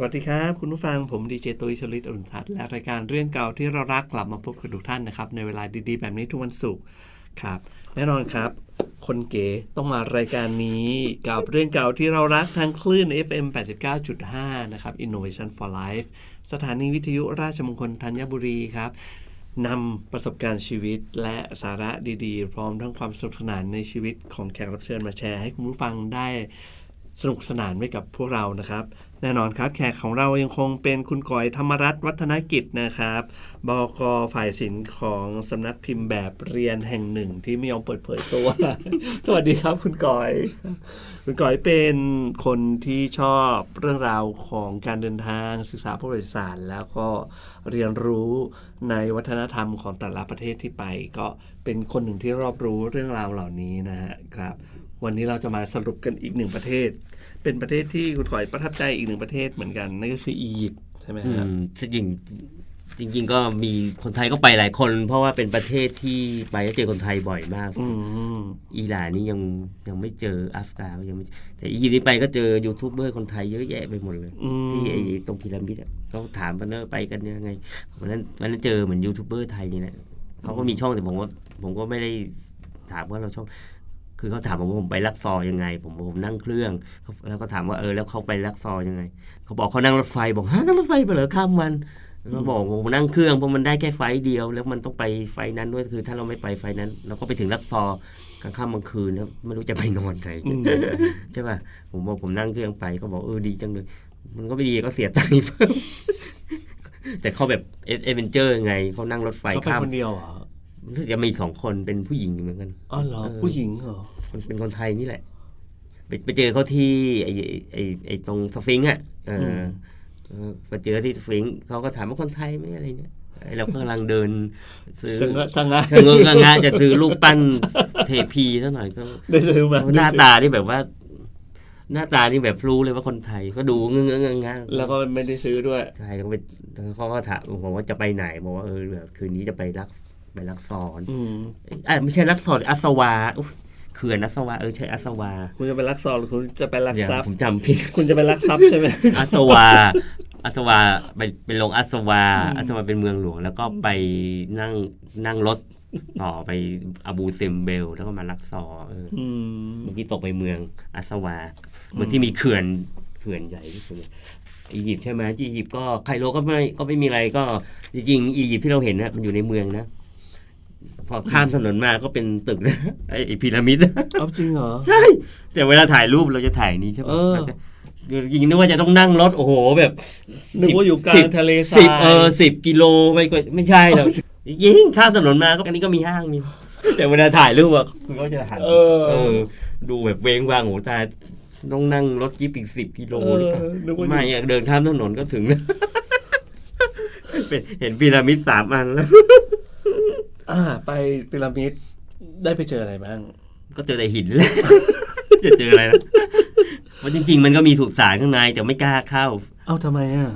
สวัสดีครับ คุณผู้ฟังผมดีเจตุยชลิตอรุณทัศน์และรายการเรื่องเก่าที่เรารักกลับมาพบกับทุกท่านนะครับ ในเวลาดีๆ แบบนี้ทุกวันศุกร์ครับ แน่นอนครับ คนเก๋ต้องมารายการนี้กับเรื่องเก่าที่เรารักทางคลื่น FM 89.5 นะครับ Innovation for Life สถานีวิทยุราชมงคลธัญบุรีครับนำประสบการณ์ชีวิตและสาระดีๆ พร้อมทั้งความสนุกสนานในชีวิตของแขกรับเชิญมาแชร์ให้คุณผู้ฟังได้ สนุกสนานไปกับพวกเรานะครับ แน่นอนครับแขกของเรายังคงเป็นคุณก๋อยธรรมรัตน์วัฒนกิจนะครับบกฝ่ายศิลป์ของสำนักพิมพ์แบบเรียนแห่งหนึ่งที่ไม่ยอมเปิดเผยตัว สวัสดีครับคุณก๋อย คุณก๋อยเป็นคนที่ชอบเรื่องราวของการเดินทางศึกษาประวัติศาสตร์แล้วก็เรียนรู้ในวัฒนธรรมของแต่ละประเทศที่ไป ก็เป็นคนหนึ่งที่รอบรู้เรื่องราวเหล่านี้นะฮะครับ วันนี้เราจะมาสรุปกันอีกหนึ่งประเทศ เป็นประเทศที่คุณก๋อยประทับใจอีกหนึ่งประเทศเหมือนกันนั่นก็คืออียิปต์ใช่ไหมอืครับมจริงจริง ๆ ก็มีคนไทยก็ไปหลายคน เพราะว่าเป็นประเทศที่ไปแล้วเจอคนไทยบ่อยมากอืมอิหร่านนี่ยังยังไม่เจออัฟกานก็ยังไม่แต่อียิปต์นี่ไปก็เจอยูทูบเบอร์คนไทยเยอะแยะไปหมดเลยอืมที่ไอ้ตรงพีระมิดอะเขาถามกันเนอะไปกันยังไงวันนั้นวันนั้นเจอเหมือนยูทูบเบอร์ไทยนี่แหละเขาก็มีช่องแต่ผมว่าผมก็ไม่ได้ถามว่าเราช่อง คือเขาถามผมว่าผมไปลักซอร์ยังไง ผมบอกผมนั่งเครื่องเขาแล้วก็ถามว่าเออแล้วเขาไปลักซอร์ยังไง เขาบอกเขานั่งรถไฟบอกฮะนั่งรถไฟไปเหรอข้ามวันเราบอกผมนั่งเครื่องเพราะมันได้แค่ไฟล์เดียว แล้วมันต้องไปไฟล์นั้นด้วยคือ ถ้าเราไม่ไปไฟล์นั้น เราก็ไปถึงลักซอร์กลางค่ำกลางคืนแล้วไม่รู้จะไปนอนไหนอืมใช่ป่ะผมบอกผมนั่งเครื่องไปก็บอกเออดีจังเลย มันก็ไม่ดีก็เสียตังค์เพิ่มแต่เขาแบบเอเวนเจอร์ไงเขานั่งรถไฟเขาไปข้ามคนเดียวเหรอ รู้สึกจะมีสองคนเป็นผู้หญิงเหมือนกันอ๋อเหรอเออผู้หญิงเหรอคนเป็นคนไทยนี่แหละ ไปไปเจอเขาที่ไอไอไอตรงสฟิงค์อะเอออเออไปเจอที่สฟิงค์เขาก็ถามว่าคนไทยไหมอะไรเนี่ยไอเราก็กำลังเดินซื้อทั้งนั้นทั้งนั้นถ้าเงงงะจะซื้อรูปปั้นเทพีซะหน่อยก็ได้ซื้อมาหน้าตาที่แบบว่า หน้าตานี่แบบรู้เลยว่าคนไทยก็ดูเงงงงงะแล้วก็ไม่ได้ซื้อด้วยใช่เขาไปเขาก็ถามผมว่าจะไปไหนบอกว่าเออแบบคืนนี้จะไปรัก ไปรักซอนอืมอะไม่ใช่รักซอนอัสวาอุ๊ยเขื่อนอัสวาเออใช่อัสวาคุณจะไปลักซอหรือคุณจะไปลักเดี๋ยวทรัพย์ผมจำผิด คุณจะไปลักทรัพย์ใช่ไหม อัสวา อัสวาไปไปลงอัสวา อืม อัสวาเป็นเมืองหลวง แล้วก็ไปนั่งนั่งรถต่อไปอาบูเซมเบล แล้วก็มาลักซอเอออืม เมื่อกี้ตกไปเมืองอัสวาเมืองที่มีเขื่อนเขื่อนใหญ่ที่สุดเลยอียิปต์ใช่ไหมที่อียิปต์ก็ไคโรก็ไม่ก็ไม่มีอะไรก็จริงๆอียิปต์ที่เราเห็นนะมันอยู่ในเมืองนะ พอข้ามถนนมาก็เป็นตึกนะไอ้ไอ้พีระมิดเอาจริงเหรอ ใช่ แต่เวลาถ่ายรูปเราจะถ่ายนี้ใช่ไหมเออเราจะจริงๆนึกว่าจะต้องนั่งรถโอ้โหแบบนึกว่าอยู่กลาสิงบทะเลทสิราบยเออสิบกิโลไม่ก็ไม่ใช่หรอกยิงข้ามถนนมาก็อันนี้ก็มีห้างมี แต่เวลาถ่ายรูปอะคุณก็จะหันเออเออดูแบบเวงวางโหตายต้องนั่งรถจิ๊บอีกสิบกิโลเออหรือเปล่านึกว่าอยู่ไม่อะเดินข้ามถนนก็ถึงนะเป็นเห็นพีระมิดสามอันแล้ว อ่า ไปพีระมิดได้ไปเจออะไรบ้าง ก็เจอแต่หินเลยจะเจออะไรนะเพราะจริง ๆ มันก็มีสุสานข้างในแต่ไม่กล้าเข้า เอ้าทำไมอะ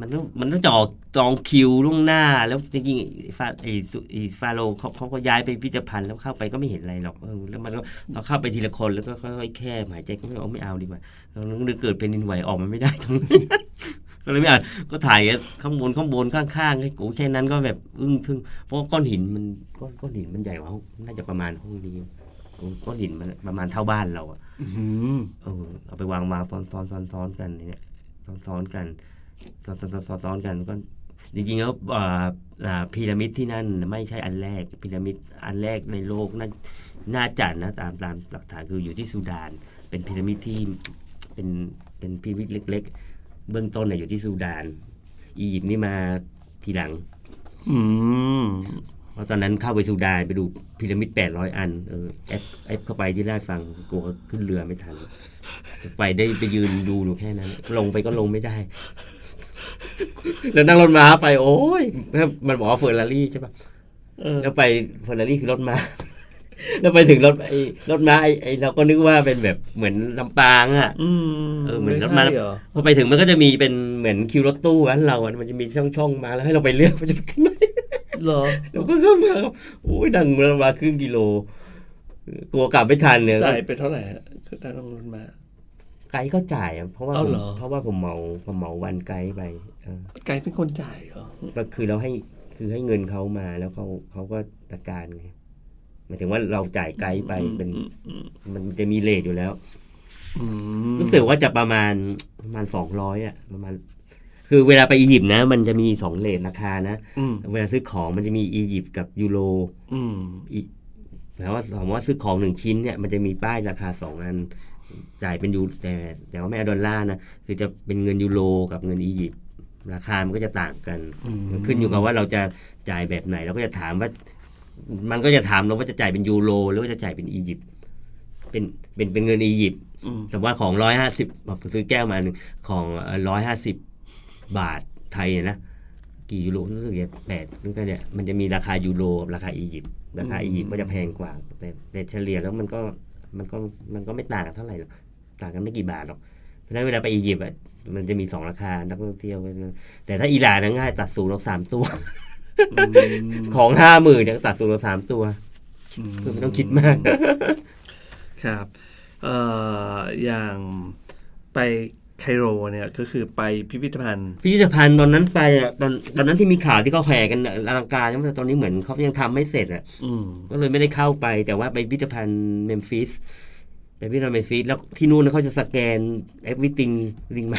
มันต้องมันต้องจองจองคิวล่วงหน้าแล้วจริงๆฟาไอสุไอฟาโรห์เขาเขาก็ย้ายไปพิพิธภัณฑ์แล้วเข้าไปก็ไม่เห็นอะไรหรอกเออแล้วมันก็เราเข้าไปทีละคนแล้วก็ค่อยๆแค่หายใจก็ไม่เอาไม่เอาดีกว่าแล้วนึกเกิดเป็นดินไหวออกมาไม่ได้ตรงนี้ ก็เลยไม่เอาก็ถ่ายข้างบนข้างบนข้างๆให้กูแค่นั้นก็แบบอึ้งทึ่งเพราะว่าก้อนหินมันก้อนก้อนหินมันใหญ่กว่าห้องน่าจะประมาณห้องนี้ก้อนหินมันประมาณเท่าบ้านเราอะอื้อหือเออเอาไปวางวางซ้อนซ้อนซ้อนซ้อนกันเนี่ยซ้อนซ้อนกันซ้อนซ้อนซ้อนซ้อนซ้อนกันก็จริงๆแล้วอ่าอ่าพีระมิดที่นั่นไม่ใช่อันแรกพีระมิดอันแรกในโลกน่าน่าจัดนะตามตามหลักฐานคืออยู่ที่ซูดาน เป็นพีระมิดที่เป็นเป็นพีระมิดเล็กๆ เบื้องต้นเนี่ยอยู่ที่ซูดาน อียิปต์นี่มาทีหลัง อืมเพราะตอนนั้นเข้าไปซูดานไปดูพีระมิดแปดร้อยอัน เออแอปแอปเข้าไปที่ได้ฟังกลัวขึ้นเรือไม่ทัน ไปได้ไปยืนดูอยู่แค่นั้น ลงไปก็ลงไม่ได้ แล้วนั่งรถม้าไปโอ้ยมันบอกว่าเฟอร์รารี่ใช่ปะเออแล้วไปเฟอร์รารี่คือรถม้า แล้วไปถึงรถไอ้รถม้าไอ้ไอ้เราก็นึกว่าเป็นแบบเหมือนลำปางอะอืมเออเหมือนไใช่รถมาเหรอพอไปถึงมันก็จะมีเป็นเหมือนคิวรถตู้อันเราอะมันจะมีช่องช่องๆมาแล้วให้เราไปเลือกว่าจะไปกันไหนเหรอ เราก็เข้ามาโอ้ยดังมามาครึ่งกิโลกลัวกลับไม่ทันเนี่ยจ่ายไปเท่าไหร่ฮะคือได้ลงรถมา ไกด์ก็จ่ายอะเพราะว่าเอาผมเหรอ เพราะว่าผมเหมาผมเหมาวันไกด์ไปเออ ไกด์เป็นคนจ่ายเหรอ ก็คือเราให้คือให้เงินเขามาแล้วเขาเขาก็จัดการไง หมายถึงว่าเราจ่ายไกด์ไปเป็นอืมอืมมันจะมีเลทอยู่แล้วอืมรู้สึกว่าจะประมาณประมาณสองร้อยอะ ประมาณ คือเวลาไปอียิปต์นะ มันจะมีสองเลทราคานะอืมเวลาซื้อของมันจะมีอียิปต์กับยูโรอืมอีแปลว่าสมมติว่าซื้อของหนึ่งชิ้นเนี่ยมันจะมีป้ายราคาสองอันจ่ายเป็นยูแต่แต่ว่าไม่เอาดอลลาร์นะคือจะเป็นเงินยูโรกับเงินอียิปต์ราคามันก็จะต่างกันอืมมันขึ้นอยู่กับว่าเราจะจ่ายแบบไหน เราก็จะถามว่า มันก็จะถามเราว่าจะจ่ายเป็นยูโรหรือว่าจะจ่ายเป็นอียิปต์เป็นเป็นเป็นเงินอียิปต์อืมสมมติว่าของร้อยห้าสิบซื้อแก้วมาหนึ่งของร้อยห้าสิบบาทไทยนะกี่ยูโรรู้สึกจะแปดนึกว่าเนี่ยมันจะมีราคายูโรกับราคาอียิปต์ราคาอียิปต์ก็จะแพงกว่า แต่แต่เฉลี่ยแล้วมันก็มันก็มันก็ไม่ต่างกันเท่าไหร่หรอกต่างกันไม่กี่บาทหรอกเพราะฉะนั้นเวลาไปอียิปต์อะมันจะมีสองราคานักท่องเที่ยวก็แต่ถ้าอิหร่านนะง่ายตัดสูงเราสามตัวอืม ของห้าหมื่นเนี่ยตัดสูงเราสามตัวคือไม่ต้องคิดมาก ครับเอ่ออย่างไปไคโรเนี่ยก็คือไปพิพิธภัณฑ์ พิพิธภัณฑ์ตอนนั้นไปอะตอนตอนนั้นที่มีข่าวที่เขาแห่กันอลังการแต่ตอนนี้เหมือนเขายังทำไม่เสร็จอะอืมก็เลยไม่ได้เข้าไปแต่ว่าไปพิพิธภัณฑ์เมมฟิสไปพิพิธภัณฑ์เมมฟิสแล้วที่นู่นเขาจะสแกน everything ริงไหม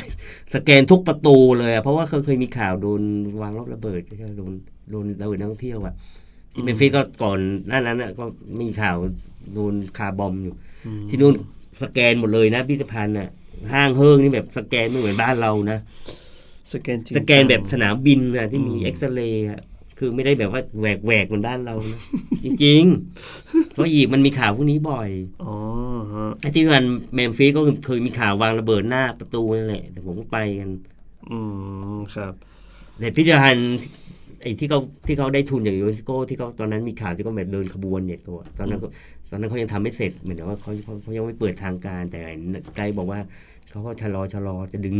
สแกนทุกประตูเลยอะเพราะว่าเขาเคยมีข่าวโดนวางรอบระเบิดใช่ไหมโดน โดนระเบิดนักท่องเที่ยวอะที่เมมฟิสก็ก่อนหน้านั้นอะก็มีข่าวโดนคาร์บอมอยู่อืมที่นู่นสแกนหมดเลยนะพิพิธภัณฑ์อะห้างเฮิงนี่แบบสแกนไม่เหมือนบ้านเรานะสแกนจริงสแกนแบบสนามบินนะที่มีอืมเอ็กซเรย์อะคือไม่ได้แบบว่าแหวกแหวกเหมือนบ้านเรานะจริงๆเพราะอีกมันมีข่าวพวกนี้บ่อยอ๋อฮะไอ้ที่มันเมมฟิสก็เคยมีข่าววางระเบิดหน้าประตูนั่นแหละแต่ผมก็ไปกัน อืมครับแต่พิพิธภัณฑ์ ไอ้ที่เขาที่เขาได้ทุนจากยูเนสโกที่เขาตอนนั้นมีข่าวที่เขาแบบเดินขบวนใหญ่โตตอนนั้นก็ตอนนั้นเขายังทำไม่เสร็จเหมือนกับว่าเขาเขาเขายังไม่เปิดทางการแต่ไกด์บอกว่าเขาก็ชะลอชะลอจะดึง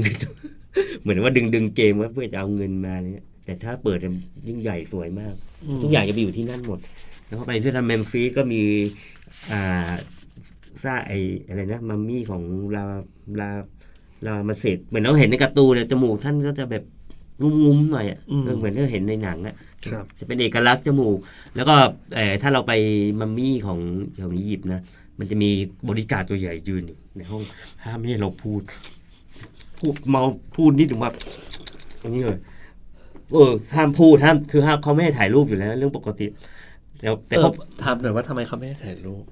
เหมือนว่าดึงดึงเกมไว่าเพื่อจะเอาเงินมาเนี่ยแต่ถ้าเปิดจะยิ่งใหญ่สวยมากอืมทุกอย่างจะไปอยู่ที่นั่นหมด แล้วก็ไปที่ทำเมมฟิสก็มีอ่าซากไออะไรนะมัมมี่ของลาลาลามาเสดเหมือนเราเห็นในการ์ตูนเนี่ยจมูกท่านก็จะแบบ งุ้มๆหน่อยอะอืม เออเหมือนที่เราเห็นในหนังอะครับ จะเป็นเอกลักษณ์จมูก แล้วก็เออถ้าเราไปมัมมี่ของของอียิปต์นะมันจะมีบริการดตัวใหญ่ยืนอยู่ในห้องห้ามไม่ให้เราพูด พูดเมาพูดนิดถึงแบบอันนี้เลยเออห้ามพูดห้ามคือห้ามเขาไม่ให้ถ่ายรูปอยู่แล้ว เรื่องปกติแต่แต่เออเขาถามหน่อยว่าทำไมเขาไม่ให้ถ่ายรูป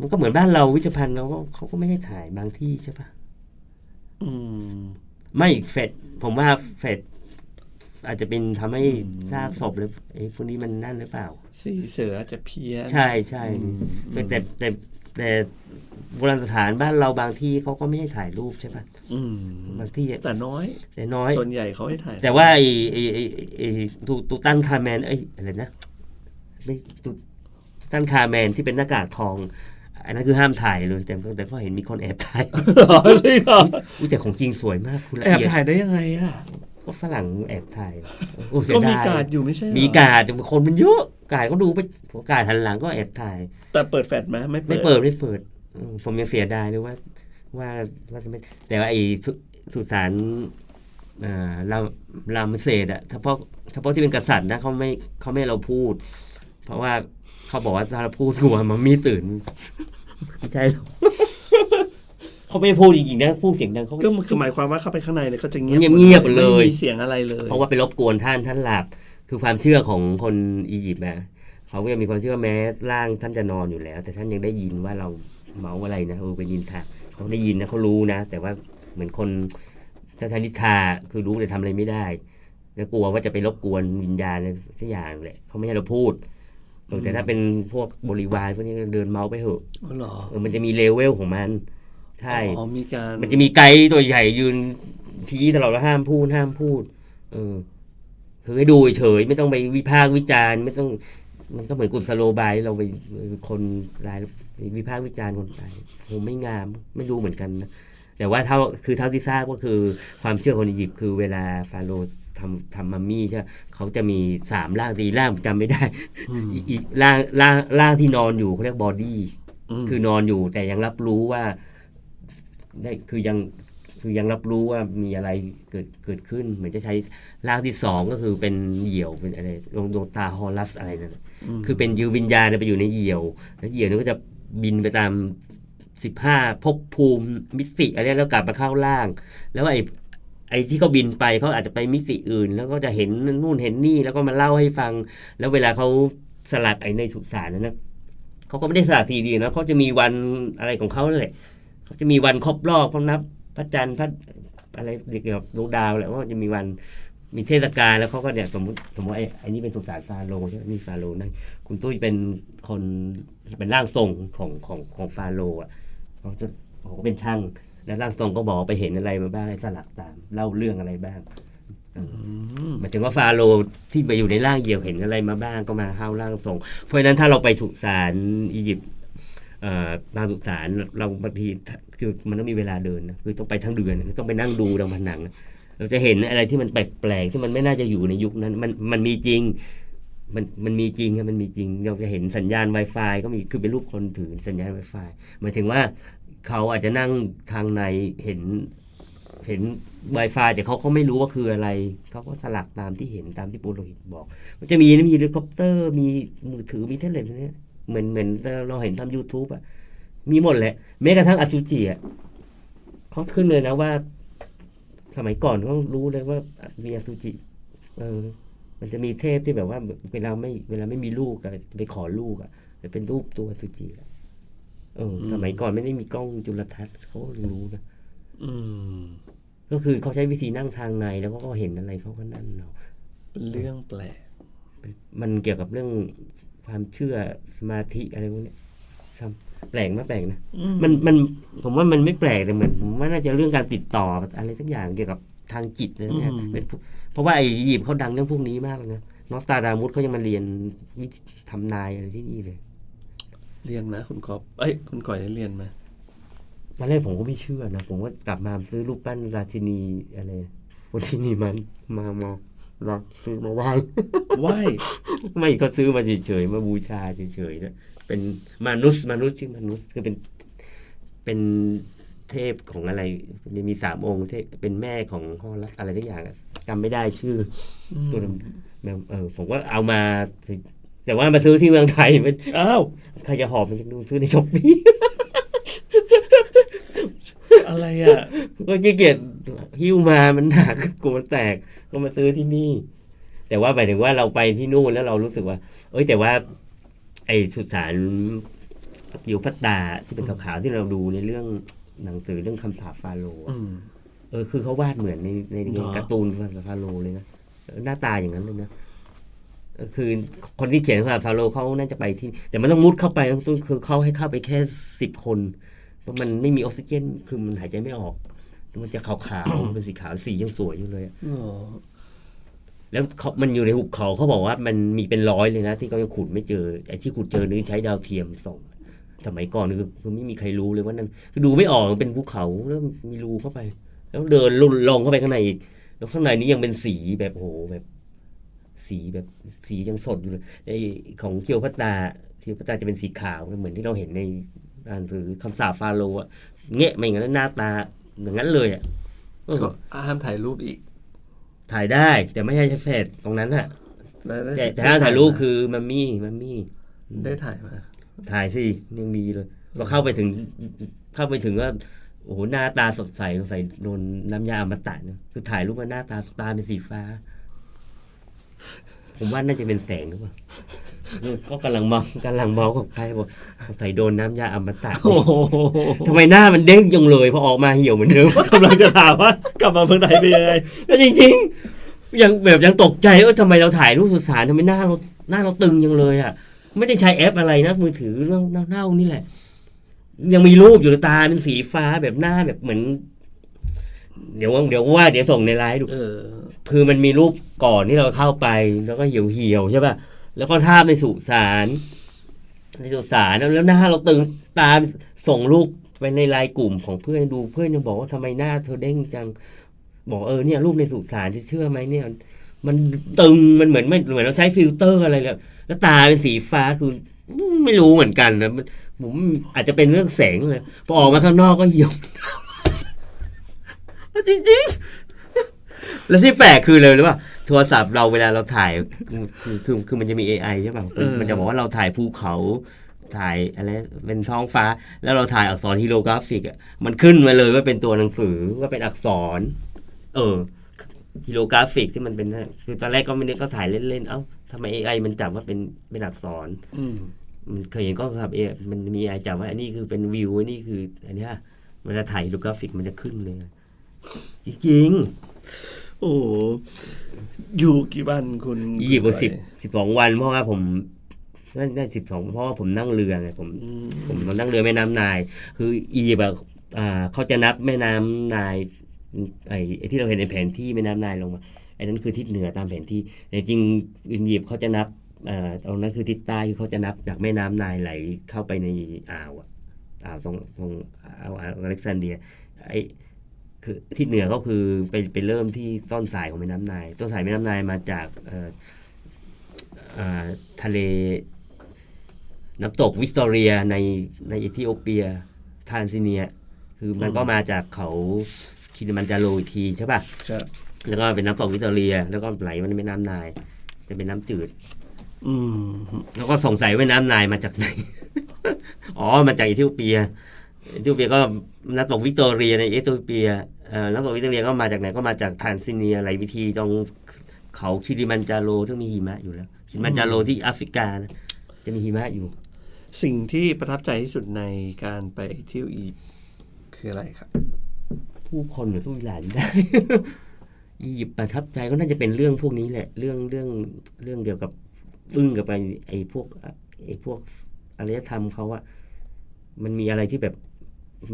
มันก็เหมือนบ้านเราวิจภัณฑ์เราก็เขาก็ไม่ให้ถ่ายบางที่ใช่ปะอืม ไม่เฟดผมว่าเฟด อาจจะเป็นทำให้อืมซากศพหรือไอ้พวกนี้มันนั่นหรือเปล่า สีเสืออาจจะเพี้ยน ใช่ใช่อืมแต่แต่แต่แต่โบราณสถานบ้านเราบางที่เขาก็ไม่ให้ถ่ายรูปใช่ปะอืมบางที่แต่น้อย แต่น้อย ส่วนใหญ่เขาให้ถ่าย แต่ว่าไอ้ไอ้ไอ้ไอ้ตูตูตันคาแมนเอ้ยอะไรนะไม่ตูตูตันคาแมนที่เป็นหน้ากากทองอันนั้นคือห้ามถ่ายเลย แต่แต่ก็เห็นมีคนแอบถ่ายเหรอใช่เหรออุ้ยแต่ของจริงสวยมากคุณละแอบเอียดถ่ายได้ยังไงอะ ก็ฝรั่งแอบถ่ายโอ้เสียก็ดายมีการดอยู่ไม่ใช่เหรอมีการดแต่คนมันเยอะการดก็ดูไปการดหันหลังก็แอบถ่าย แต่เปิดแฟลชไหมไม่เปิไม่ดเปิดไม่เปิดอืมผมยังเสียดายเลยว่า ว่าว่าจะไม่แต่ว่าไอ้สุสุสานอ่าเรารามเศษอะเฉพาะเฉพาะที่เป็นกษัตริย์นะเขาไม่เขาไม่ให้เราพูด เพราะว่าเขาบอกว่าถ้าเราพูดกลัวมันมีตื่น ไม่ใช่หรอก เขาไม่พูดจริงๆนะพูดเสียงดังเขาก็คือหมายความว่าเข้าไปข้างในเนี่ยก็จะเงียบเงียบๆเลยไม่มีเสียงอะไรเลย เพราะว่าไปรบกวนท่านท่านหลับ คือความเชื่อของคนอียิปต์อะเขาก็ยังมีความเชื่อแม้ร่างท่านจะนอนอยู่แล้ว แต่ท่านยังได้ยินว่าเราเมาอะไรนะเออเป็นยินทาเขาได้ยินนะเขารู้นะ แต่ว่าเหมือนคนเจ้าชายนิทราคือรู้แต่ทำอะไรไม่ได้แล้วกลัวว่าจะไปรบกวนวิญญาณอะไรสักอย่างแหละเขาไม่ให้เราพูดเออแต่ถ้าเป็นพวกบริวารพวกนี้ก็เดินเมาส์ไปเถอะอ๋อเหรอเออมันจะมีเลเวลของมัน ใช่อ๋อมีการมันจะมีไกด์ตัวใหญ่ยืนชี้ตลอดว่าห้ามพูดห้ามพูด เออคือให้ดูเฉยๆไม่ต้องไปวิพากษ์วิจารณ์ ไม่ต้อง มันก็เหมือนกุศโลบายเราไปคนรายวิพากษ์วิจารณ์คนตายผมไม่งามไม่รู้เหมือนกันนะแต่ว่าเท่าคือเท่าที่ทราบก็คือความเชื่อคนอียิปต์คือเวลาฟาโรห์ทำทำมัมมี่ใช่ไหมเขาจะมีสามร่างตีร่างจำไม่ได้มอีอีร่างร่างร่างที่นอนอยู่เขาเรียกบอดี้มคือนอนอยู่แต่ยังรับรู้ว่า ได้คือยังคือยังรับรู้ว่ามีอะไรเกิดเกิดขึ้น เหมือนจะใช้ร่างที่สองก็คือเป็นเหยี่ยวเป็นอะไรดวงดวงตาฮอลัสอะไรนั่นน่ะมคือเป็นยูวิญญาณเนี่ยไปอยู่ในเหยี่ยว แล้วเหยี่ยวนี่ก็จะบินไปตามสิบห้าภพภูมิมิติอะไรแล้วกลับมาเข้าร่าง แล้วไอ้ไอ้ที่เขาบินไปเขาอาจจะไปมิติอื่น แล้วก็จะเห็นนู่นเห็นนี่แล้วก็มาเล่าให้ฟัง แล้วเวลาเขาสลัดไอ้ในสุสานนั้นนะเขาก็ไม่ได้สลัดทีเดียวนะเขาจะมีวันอะไรของเขาแหละ เขาจะมีวันครบรอบเขานับพระจันทร์พระอะไรเกี่ยวกับดวงดาวแหละว่าจะมีวันมีเทศกาลแล้วเขาก็เนี่ยสมมติสมมติไอ้ไอ้นี่เป็นสุสานฟาโรห์ใช่ไหมนี่ฟาโรห์นั่นคุณตุ้ยเป็นคนเป็นร่างทรงของของของฟาโรห์อะเขาจะเขาก็เป็นช่างแล้วร่างทรงก็บอกว่าไปเห็นอะไรมาบ้างให้สลักตาม เล่าเรื่องอะไรบ้างอืมหมายถึงว่าฟาโรห์ที่ไปอยู่ในร่างเหยี่ยวเห็นอะไรมาบ้างก็มาเข้าร่างทรง เพราะฉะนั้นถ้าเราไปสุสานอียิปต์ เอ่อบางสุสานเราบางทีคือมันต้องมีเวลาเดินนะคือต้องไปทั้งเดือนคือต้องไปนั่งดูตรงผนัง เราจะเห็นอะไรที่มันแปลกๆที่มันไม่น่าจะอยู่ในยุคนั้น มันมันมีจริง มันมันมีจริงครับมันมีจริง เราจะเห็นสัญญาณ Wi-Fi ก็มีคือเป็นรูปคนถือสัญญาณ Wi-Fi หมายถึงว่าเขาอาจจะนั่งทางในเห็นเห็น Wi-Fi แต่เขาก็ไม่รู้ว่าคืออะไร เขาก็สลักตามที่เห็นตามที่ปุโรหิตบอก มันจะมีมีเฮลิคอปเตอร์มีมือถือมีเทเลพเนี่ย เหมือนเหมือนเราเห็นทำ YouTube อะมีหมดแหละแม้กระทั่งอสุจิอะเขาขึ้นเลยนะว่า สมัยก่อนเขารู้เลยว่ามีอสุจิ เออ มันจะมีเทพที่แบบว่า เวลาไม่เวลาไม่มีลูกอะไปขอลูกอะจะเป็นรูปตัวอสุจิอะเออ สมัยก่อนไม่ได้มีกล้องจุลทรรศน์เขาก็รู้นะอืม ก็คือเขาใช้วิธีนั่งทางในแล้วก็เห็นอะไรเขาก็นั่นเนาะเป็นเรื่องแปลกมันเกี่ยวกับเรื่อง ความเชื่อสมาธิอะไรพวกเนี้ยซ้ำแปลกไหมแปลกนะอืมันมันผมว่ามันไม่แปลกแต่เหมือนผมว่าน่าจะเรื่องการติดต่ออะไรสักอย่างเกี่ยวกับทางจิตเลยเนี่ยเป็นพวกเพราะว่าไอ้อียิปต์เขาดังเรื่องพวกนี้มากเลยนะนอสตาดามุสเขายังมาเรียนวิธีทำนายอะไรที่นี่เลย เรียนไหมคุณกอบเอ้ยคุณก่อยได้เรียนไหมตอนแรกผมก็ไม่เชื่อนะ ผมก็กลับมาซื้อรูปปั้นราชินีอะไรราชินีมันมามา เราซื้อมาไหว้ไหว้ไม่ก็ซื้อมาเฉยๆมาบูชาเฉยๆนะเป็นมนุษย์มนุษย์ชื่อมนุษย์คือเป็นเป็นเทพของอะไรมันมีสามองค์เทพเป็นแม่ของฮอลัสอะไรทุกอย่างอะจำไม่ได้ชื่ออตัวดำแมวเออผมก็เอามาสิแต่ว่ามาซื้อที่เมืองไทยมันอ้าวใครจะหอบมันจะดูซื้อในช้อปปี้ อะไรอะ ก็ขี้เกียจหิ้วมามันหนักกลัวมันแตกก็มาซื้อที่นี่ แต่ว่าหมายถึงว่าเราไปที่นู่นแล้วเรารู้สึกว่า เอ้ยแต่ว่า ไอ้สุสานกิวพัตตาที่เป็นขาวๆที่เราดูในเรื่องหนังสือเรื่องคำสาปฟาโรห์อะอืมเออคือเขาวาดเหมือนในในเหรอ การ์ตูนฟาโรห์เลยนะเออหน้าตาอย่างนั้นเลยนะเออคือคนที่เขียนคำสาปฟาโรห์เขาน่าจะไปที่ แต่มันต้องมุดเข้าไปต้องคือเขาให้เข้าไปแค่สิบคน เพราะมันไม่มีออกซิเจน คือมันหายใจไม่ออก มันจะขาวๆ เป็นสีขาวสียังสวยอยู่เลยอะอ๋อแล้วเขามันอยู่ในหุบเขาเขาบอกว่ามันมีเป็นร้อยเลยนะ ที่เขายังขุดไม่เจอไอ้ที่ขุดเจอนี่ใช้ดาวเทียมส่องสมัยก่อนคือคือไม่มีใครรู้เลยว่านั่นคือดูไม่ออกมันเป็นภูเขาแล้วมีรูเข้าไป แล้วเดินลงลงเข้าไปข้างในอีก แล้วข้างในนี้ยังเป็นสีแบบโหแบบ สีแบบสียังสดอยู่เลยไอ้ของเคียวพัตตาเคียวพัตตาจะเป็นสีขาวเหมือนที่เราเห็นใน อ่านหรือคำสาปฟาโรห์อะเงี้ยไม่อย่างนั้นหน้าตาอย่างนั้นเลยอะเออก็ห้ามถ่ายรูปอีก ถ่ายได้แต่ไม่ใช่แฟดตรงนั้นอะได้ได้แต่แต่ถ้าถ่ายรูปคือมัมมี่มัมมี่ ได้ถ่ายมาถ่ายสิยังมีเลยก็เข้าไปถึงเข้าไปถึงก็โอ้โหหน้าตาสดใสสงสัยโดนน้ำยาอมตะเนี่ยคือถ่ายรูปมาหน้าตาตาเป็นสีฟ้า ผมว่าน่าจะเป็นแสงหรือเปล่า ก็กำลังมองกำลังมองกับใครบอกสงสัยโดนน้ำยาอมตะโอ้โหทำไมหน้ามันเด้งจังเลยพอออกมาเหี่ยวเหมือนเดิมกำลังจะถามว่ากลับมาเมืองไทยเป็นยังไงแล้วจริงๆยังแบบยังตกใจว่าทำไมเราถ่ายรูปสุสานทำไมหน้าเราหน้าเราตึงจังเลยอะ ไม่ได้ใช้แอปอะไรนะมือถือเน่าๆนี่แหละ ยังมีรูปอยู่ตาเป็นสีฟ้าแบบหน้าแบบเหมือน เดี๋ยวว่าเดี๋ยวว่าเดี๋ยวส่งในไลน์ดูเออคือมันมีรูปก่อนที่เราเข้าไปแล้วก็เหี่ยวเหี่ยวๆใช่ป่ะ แล้วก็ภาพในสุสานในสุสานแล้วหน้าเราตึงตามส่งรูปไปในไลน์กลุ่มของเพื่อนดูเพื่อนยังบอกว่าทำไมหน้าเธอเด้งจัง บอกเออเนี่ยรูปในสุสานจะเชื่อไหมเนี่ย มันตึงมันเหมือนไม่เหมือนเราใช้ฟิลเตอร์อะไรเลยแล้วตาเป็นสีฟ้าคือไม่รู้เหมือนกันนะผมอาจจะเป็นเรื่องแสงเลยพอออกมาข้างนอกก็เหี่ยวจริงๆแล้วที่แปลกคือเลยหรือว่า โทรศัพท์เราเวลาเราถ่ายคือคือคือมันจะมี AI ใช่ป่ะเออมันจะบอกว่าเราถ่ายภูเขาถ่ายอะไรเป็นท้องฟ้า แล้วเราถ่ายอักษรฮีโรกราฟิกอะมันขึ้นมาเลยว่าเป็นตัวหนังสือว่าเป็นอักษร เออฮีโรกราฟิกที่มันเป็นนั่นคือตอนแรกก็ไม่นึกก็ถ่ายเล่นๆเอ้าทำไม AI มันจับว่าเป็นเป็นอักษรอืมมันเคยเห็นกล้องโทรศัพท์เอมันมีไอจับว่าอันนี้คือเป็นวิวอันนี้คือ อันเนี้ยเวลาถ่ายรูปกราฟิกมันจะขึ้นเลยจริง โอ้โหอยู่กี่วันคุณๆอียิปต์คุก็ณสิบสิบสองวันเพราะว่าผมนั่นได้สิบสองเพราะว่าผมนั่งเรือไงผม อืมผมนั่งเรือแม่น้ำนาย คืออียิปต์อะอ่าเขาจะนับแม่น้ำนายไอ้ไอ้ที่เราเห็นในแผนที่แม่น้ำนายลงมาไอ้นั้นคือทิศเหนือตามแผนที่แต่จริงอียิปต์เขาจะนับอ่าตรงนั้นคือทิศใต้คือเขาจะนับจากแม่น้ำนายไหลเข้าไปในอ่าวอะอ่าวตรงตรงอ่าวอ่าวอเล็กซานเดียไอ้ คือทิศเหนือก็คือไปไปเริ่มที่ต้นสายของแม่น้ำนาย ต้นสายแม่น้ำนายมาจากเอ่ออ่าทะเลน้ำตกวิกตอเรียในในเอธิโอเปียทานซิเนีย คือมันก็มาจากเขาคิลิมันจาโรอีกทีใช่ป่ะครับแล้วก็เป็นน้ำตกวิกตอเรีย แล้วก็ไหลมาในแม่น้ำนาย จะเป็นน้ำจืด อืมแล้วก็สงสัยว่าน้ำนายมาจากไหน อ๋อ มาจากเอธิโอเปียเอธิโอเปียก็น้ำตกวิกตอเรียในเอธิโอเปียเอ่อ น้ำตกวิกตอเรียก็มาจากไหนก็มาจากทานซิเนียไหลวิธีตรงเขาคิริมันจาโรที่งมีหิมะอยู่แล้วคิริมันจาโรที่แอฟริกานะจะมีหิมะอยู่ สิ่งที่ประทับใจที่สุดในการไปเที่ยวอียิปต์คืออะไรครับ ผู้คนหรือผู้วิลาได้อียิปต์ประทับใจก็น่าจะเป็นเรื่องพวกนี้แหละ เรื่องเรื่องเรื่องเกี่ยวกับอึ้งกับไอ้ไอ้พวกไอ้พวกอารยธรรมเขาอะมันมีอะไรที่แบบ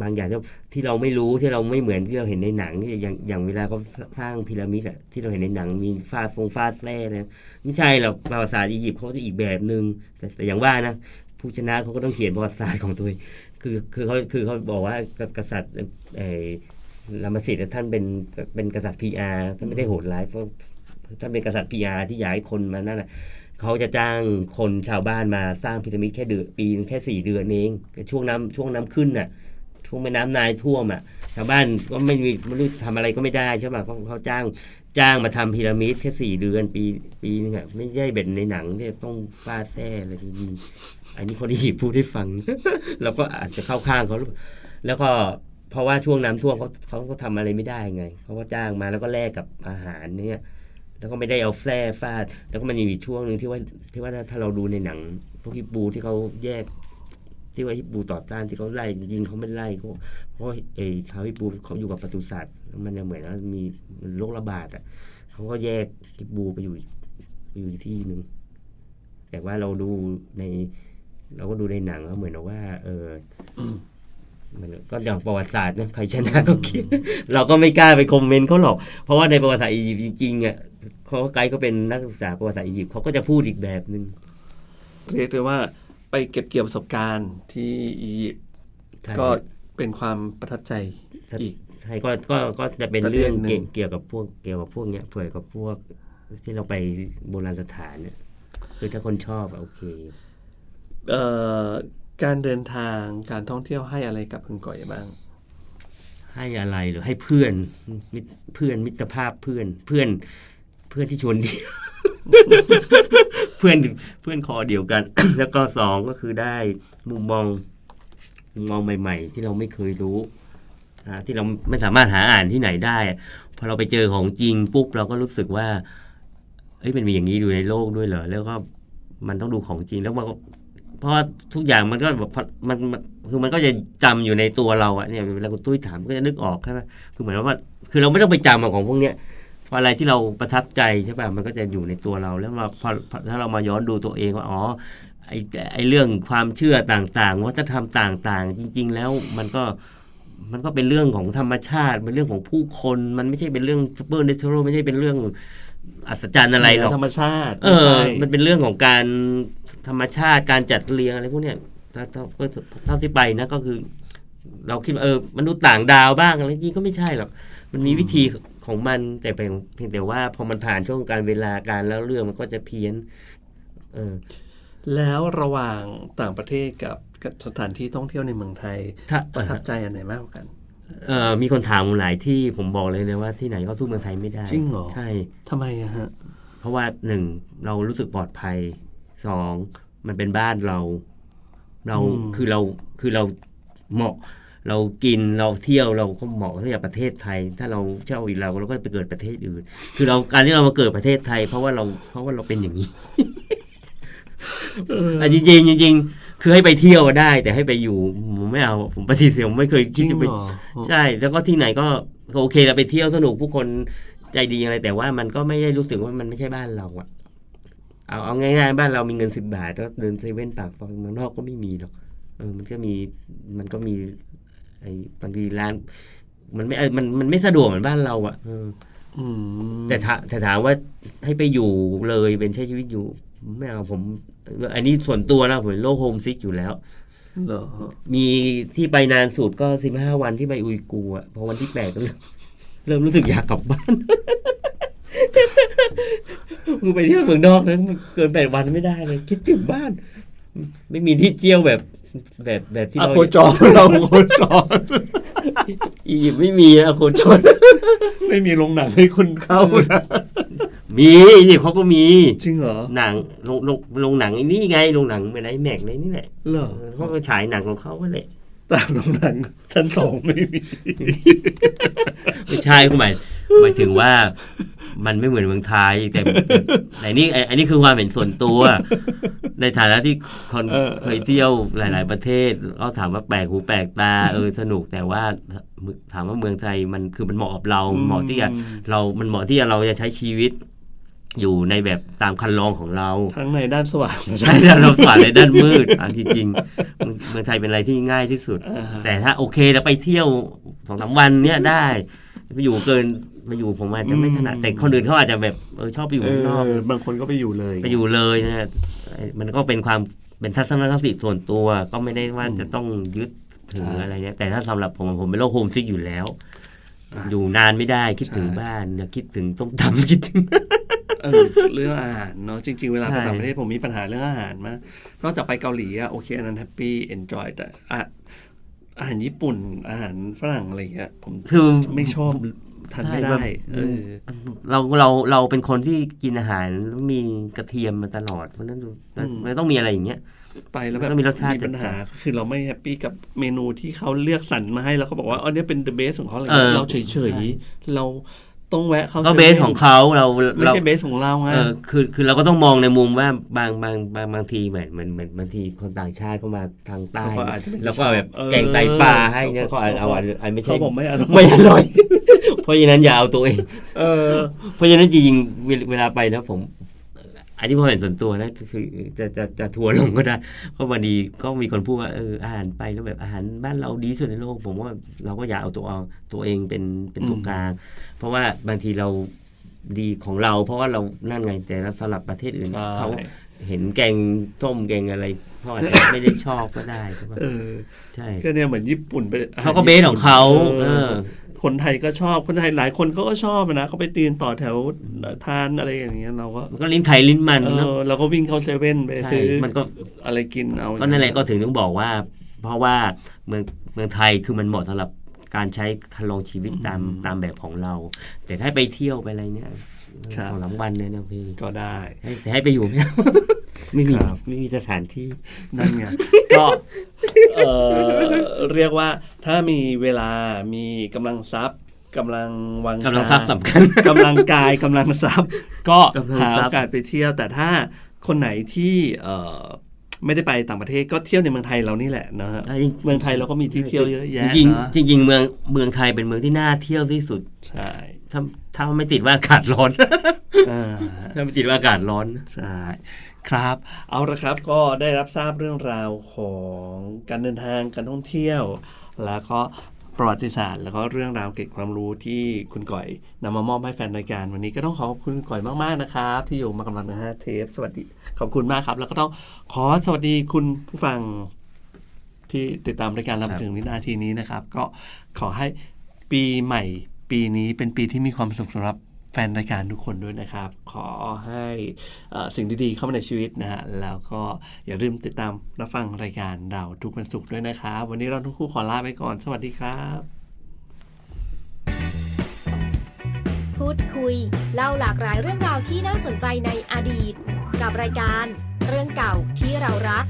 บางอย่างที่เราไม่รู้ที่เราไม่เหมือนที่เราเห็นในหนังอย่างอย่างเวลาเขาสร้างพีระมิดอะที่เราเห็นในหนังมีฟาทรงฟาดแร่นะไม่ใช่หรอกประวัติศาสตร์อียิปต์เขาจะอีกแบบหนึ่งแต่แต่อย่างว่านะผู้ชนะเขาก็ต้องเขียนประวัติศาสตร์ของตัวเองคือคือเขาคือเขาบอกว่ากษัตริย์เออรามสิทธิ์ท่านเป็นเป็นกษัตริย์พีอาร์ท่านไม่ได้โหดร้ายเพราะท่านเป็นกษัตริย์พีอาร์ที่ย้ายคนมานั่นแหละเขาจะจ้างคนชาวบ้านมาสร้างพีระมิดแค่เดือนปีนึงแค่สี่เดือนเองช่วงน้ำช่วงน้ำขึ้นน่ะ ช่วงแม่น้ำนายท่วมอะชาวบ้านก็ไม่มีไม่รู้ทำอะไรก็ไม่ได้ใช่ไหมเขาเขาจ้างจ้างมาทำพีระมิดแค่สี่เดือนปีปีนึงอะไม่ใช่เป็นในหนังที่ต้องฟาดแท้อะไรดีๆอันนี้คนที่พูดให้ฟัง เราก็อาจจะเข้าข้างเขาแล้วก็เพราะว่าช่วงน้ำท่วมเขาเขาก็ทำอะไรไม่ได้ไงเขาก็จ้างมาแล้วก็แลกกับอาหารเนี่ยแล้วก็ไม่ได้เอาแส้ฟาด แล้วก็มันมีช่วงหนึ่งที่ว่าที่ว่าถ้าถ้าเราดูในหนังพวกฮิปปูที่เขาแยก ที่ว่าฮิปปูต่อต้านที่เขาไล่จริงเขาไม่ไล่เขาเพราะเอชาวฮิปปูเขาอยู่กับปศุสัตว์มันจะเหมือนว่ามีโรคระบาดอะเขาก็แยกฮิปปูไปอยู่ไปอยู่ที่หนึ่งแต่ว่าเราดูใน เราก็ดูในหนังแล้วเหมือนว่า เออมันก็อย่างประวัติศาสตร์นะใครชนะก็เขียนเราก็ไม่กล้าไปคอมเมนต์เขาหรอก เพราะว่าในประวัติศาสตร์อียิปต์จริงๆอะเขาไกด์ก็เป็นนักศึกษาประวัติศาสตร์อียิปต์เขาก็จะพูดอีกแบบหนึ่งเรียกได้ว่า ไปเก็บเกี่ยวประสบการณ์ที่อียิปต์ใช่ก็เป็นความประทับใจอีกใช่ก็ก็ก็จะเป็นประเด็นเรื่องหนึ่งเกี่ยวเกี่ยวกับพวกเกี่ยวกับพวกเนี้ยเผื่อกับพวกที่เราไปโบราณสถานเนี่ยคือถ้าคนชอบอะโอเคเอ่อการเดินทางการท่องเที่ยวให้อะไรกับคุณก่อยบ้าง ให้อะไรหรือให้เพื่อนมิตรเพื่อนมิตรภาพเพื่อนเพื่อนเพื่อนที่ชวนเดียว เพื่อนเพื่อนคอเดียวกัน แล้วก็สองก็คือได้มุมมองมุมมองใหม่ ๆ ที่เราไม่เคยรู้ที่เราไม่สามารถหาอ่านที่ไหนได้พอเราไปเจอของจริงปุ๊บเราก็รู้สึกว่าเอ้ยมันมีอย่างนี้อยู่ในโลกด้วยเหรอแล้วก็มันต้องดูของจริงแล้วมันก็เพราะว่าทุกอย่างมันก็แบบมันคือมันก็จะจำอยู่ในตัวเราอะเนี่ยเวลาคุณตุ้ยถามก็จะนึกออกใช่ไหมคือเหมือนว่า คือเราไม่ต้องไปจำของพวกเนี้ย ออะไรที่เราประทับใจใช่ป่ะมันก็จะอยู่ในตัวเราแล้วมาพอพอถ้าเรามาย้อนดูตัวเองว่าอ๋อไอ้ไอ้เรื่องความเชื่อต่างๆ วัฒนธรรมต่างๆ จริง ๆ แล้วมันก็มันก็เป็นเรื่องของธรรมชาติเป็นเรื่องของผู้คน มันไม่ใช่เป็นเรื่องซูเปอร์เนเชอรัลไม่ใช่เป็นเรื่องอัศจรรย์อะไรหรอกธรรมชาติเอไม่อใช่มันเป็นเรื่องของการธรรมชาติการจัดเรียงอะไรพวกเนี้ยถ้าถ้าเท่าที่ไปนะก็คือ เราคิดว่าเออมนุษย์ต่างดาวบ้างอะไรจริงก็ไม่ใช่หรอกมันมีวิธี ของมันแต่เพียงเพียงแต่ว่าพอมันผ่านช่วงการเวลาการแล้วเรื่องมันก็จะเพี้ยน เออ แล้วระหว่างต่างประเทศกับกับสถานที่ท่องเที่ยวในเมืองไทยถ้าประทับใจอันไหนมากกว่ากันเออมีคนถามผมหลายที่ผมบอกเลยเลยว่าที่ไหนก็สู้เมืองไทยไม่ได้จริงเหรอใช่ทำไมอะฮะ เพราะว่าหนึ่งเรารู้สึกปลอดภัยสองมันเป็นบ้านเรา เราอืมคือเราคือเราเหมาะ เรากินเราเที่ยวเราก็เหมาะที่จะประเทศไทย ถ้าเราเช่าอีกเราเราก็ไปเกิดประเทศอื่น คือเราการที่เรามาเกิดประเทศไทย เพราะว่าเราเพราะว่าเราเป็นอย่างนี้เอออะจริงๆจริงๆคือให้ไปเที่ยวได้ แต่ให้ไปอยู่ผมไม่เอาผมปฏิเสธผมไม่เคยจคิริดงจะไปเหรอใช่ แล้วก็ที่ไหนก็ก็โอเคเราไปเที่ยวสนุกผู้คนใจดีอะไร แต่ว่ามันก็ไม่ได้รู้สึกว่ามันไม่ใช่บ้านเราอะเอาเอาง่ายๆบ้านเรามีเงินสิบบาทก็เดินเซเว่นปากซอยเมืองนอกก็ไม่มีหรอกเออมันก็มีมันก็มี ไอ้บางทีร้านมันไม่เออมันมันไม่สะดวกเหมือนบ้านเราอะเอออืมแต่ถาแต่ถามว่าให้ไปอยู่เลยเป็นใช้ชีวิตอยู่ไม่เอาผม อันนี้ส่วนตัวนะผมเป็นโรคโฮมซิกอยู่แล้วเหรอมีที่ไปนานสุดก็สิบห้าวันที่ไปอุยกูร์อะพอวันที่แปดก็เริ่มเริ่มรู้สึกอยากกลับบ้านมึงไปเที่ยวเมืองนอกนะมันเกินแปดวันไม่ได้เลย คิดถึงบ้าน ไม่มีที่เที่ยวแบบ แบบแบบที่อะเราโคจรเราโคจรอียิปต์ไม่มีอะโคจร ไม่มีโรงหนังให้คุณเข้านะมีอียิปต์เขาก็มี จริงเหรอหนังโรงโรงโรงหนังไอ้นี่ไงโรงหนังเหมือนไอ้แม็กในนี่แหละเหรอเออเขาก็ฉายหนังของเขาไว้แหละตามโรงหนังชั้นสองไม่มี ไม่ใช่คุณหมายหมายถึงว่า มันไม่เหมือนเมืองไทยแต่แต่อันนี้อันนี้คือความเห็นส่วนตัว ในฐานะที่คนเออเคยเที่ยวหลาย ๆ ประเทศก็ถามว่าแปลกหูแปลกตาเออสนุกแต่ว่าถามว่าเมืองไทยมันคือมันเหมาะกับเราเหมาะที่จะเรา มันเหมาะที่จะเราจะใช้ชีวิตอยู่ในแบบตามคันลองของเรา ทั้งในด้านสว่างและใช่แล้วเราสว่างในด้านมืดอะจริงๆเมืองเมืองไทยเป็นอะไรที่ง่ายที่สุดอ่าฮะแต่ถ้าโอเคเราไปเที่ยวสองสามวันเนี้ยได้ไปอยู่เกิน ไปอยู่ผมอาจจะไม่ถนัดแต่คนอื่นเขาอาจจะแบบเออชอบไปอยู่เอข้างนอกอบางคนก็ไปอยู่เลย ไปอยู่เลยนะเอ่อมันก็เป็นความเป็นทัศนคติส่วนตัวก็ไม่ได้ว่าจะต้องยึดถืออะไรเงี้ยแต่ถ้าสำหรับผมผมเป็นโรคโฮมซิกอยู่แล้ว อยู่นานไม่ได้คิดถึงบ้านอยากคิดถึงต้มตำคิดถึงเออเรื่องอาหารเนาะจริง ๆ เวลาไปใช่ต่างประเทศผมมีปัญหาเรื่องอาหารมากนอกจากไปเกาหลีอะโอเคอันนั้นแฮปปี้เอนจอยแต่อะอาหารญี่ปุ่นอาหารฝรั่งอะไรอย่างเงี้ยผมคือไม่ชอบ ทานไม่ใช่ได้แบบเออเราเราเราเป็นคนที่กินอาหารแล้วมีกระเทียมมาตลอดเพราะฉะนั้นมันต้องมีอะไรอย่างเงี้ยไปแล้วแบบมันก็มีรสชาติปัญหาจัดคือเราไม่แฮปปี้กับเมนูที่เขาเลือกสรรมาให้แล้วเขาบอกว่าอ๋อเนี่ยเป็นเดอะเบสของเขาอะไรเออเราเฉยๆเรา ต้องแวะเขาก็เบสของเขาเราไม่เราใช่เบสของเราไงเออคือคือเราก็ต้องมองในมุมว่าบางบางบางบางทีเหมือนเหมือนเหมือนบางทีคนต่างชาติเข้ามาทางใต้เขาก็อาจจะไม่แล้วก็แบบเออแกงไตปลาให้เนี่ยเขาเอาเอาเขาเอาไม่ใช่เขาบอกไม่อร่อยไม่อร่อย เพราะฉะนั้นอย่าเอาตัวเองเออเพราะฉะนั้นจริงๆเวลเวลาไปนะผม อันนี้ผมเห็นส่วนตัวนะคือจะจะจะทัวร์ลงก็ได้ก็มาดีก็มีคนพูดว่าเอออาหารไปแล้วแบบอาหารบ้านเราดีที่สุดในโลก ผมว่าเราก็อย่าเอาตัวเอาตัวเองเป็นเป็นตัวอืมกลาง เพราะว่าบางทีเราดีของเรา เพราะว่าเรานั่นไงแต่สำหรับประเทศอื่นใช่เขาเห็นแกงส้มแกงอะไรเขาอาจจะไม่ได้ชอบก็ได้ใช่ปะเออใช่ก็เนี่ยเหมือนญี่ปุ่นไปอหรเขาก็เบสของเขาเอเอออ คนไทยก็ชอบคนไทยหลายคนเขาก็ชอบนะเขาไปตีนต่อแถวทานอะไรอย่างเงี้ยเราก็มันก็ลิ้นไข่ลิ้นมันเอเนอะอเราก็วิ่งเข้าเซเว่นไปใช่ซื้อมันก็อะไรกินเอาก็นั่นแหละก็ถึงต้องบอกว่า เพราะว่าเมืองเมืองไทยคือมันเหมาะสำหรับการใช้คันลองชีวิตตามตามแบบของเรา แต่ถ้าไปเที่ยวไปอะไรเนี่ย สองสามวันเนี่ยนะพี่ก็ได้ ให้แต่ให้ไปอยู่ไม่เอาไม่มีครับ ไม่มีสถานที่ นั่นไง ก็เออเรียกว่าถ้ามีเวลามีกำลังทรัพย์กำลังวังกำลังชาทรัพย์สำคัญกำลังกายกำลังทรัพย์ ก็กำลังหาทโอรัพย์กาสไปเที่ยว แต่ถ้าคนไหนที่เออไม่ได้ไปต่างประเทศก็เที่ยวในเมืองไทยเรานี่แหละนะฮะอะเมืองไทยเราก็มีที่เที่ยวเยอะแยะจริงนะๆจริงๆเมืองเมืองไทยเป็นเมืองที่น่าเที่ยวที่สุด ใช่ ถ้าถ้าไม่ติดว่าอากาศร้อนอ่าถ้าไม่ติดว่าอากาศร้อนใช่ครับ เอาละครับก็ได้รับทราบเรื่องราวของการเดินทางการท่องเที่ยว แล้วก็ประวัติศาสตร์ แล้วก็เรื่องราวเกร็ดความรู้ที่คุณก่อยนำมามอบให้แฟนรายการ วันนี้ก็ต้องขอขอบคุณคุณก่อยมากๆนะครับ ที่อยู่มากำลังนะฮะเทป สวัสดีขอบคุณมากครับ แล้วก็ต้องขอสวัสดีคุณผู้ฟังที่ติดตามรายการรับครับถึงวินาทีนี้นะครับ ก็ขอให้ปีใหม่ ปีนี้เป็นปีที่มีความสุขสำหรับแฟนรายการทุกคนด้วยนะครับ ขอให้เอ่อสิ่งดีๆเข้ามาในชีวิตนะฮะแล้วก็อย่าลืมติดตามรับฟังรายการเราทุกวันศุกร์ด้วยนะครับ วันนี้เราทั้งคู่ขอลาไปก่อน สวัสดีครับ พูดคุย เล่าหลากหลายเรื่องราวที่น่าสนใจในอดีต กับรายการเรื่องเก่าที่เรารัก